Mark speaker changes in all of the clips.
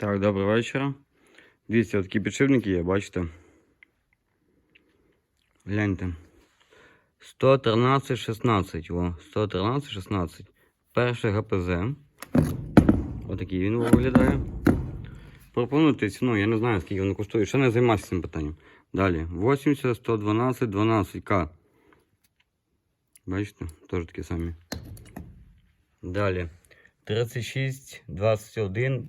Speaker 1: Так, доброго вечора. Дивіться, такі підшипники є, бачите. Гляньте. 113, 16. О, 113, 16. Перший ГПЗ. Отакий він виглядає. Пропонуйте ціну, я не знаю, скільки воно коштує. Ще не займався цим питанням. Далі. 80, 112, 12К. Бачите? Теж такі самі. Далі. 36, 21.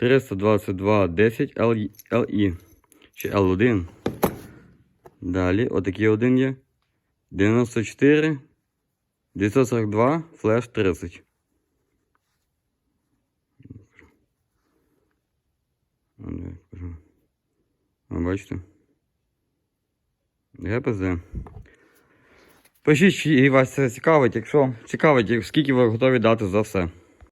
Speaker 1: 322 10 LE чи L1. Далі, отакий один є. 94 942 Flash 30. А бачите? ГПЗ. Пишіть, чи вас це цікавить, якщо цікавить, скільки ви готові дати за все.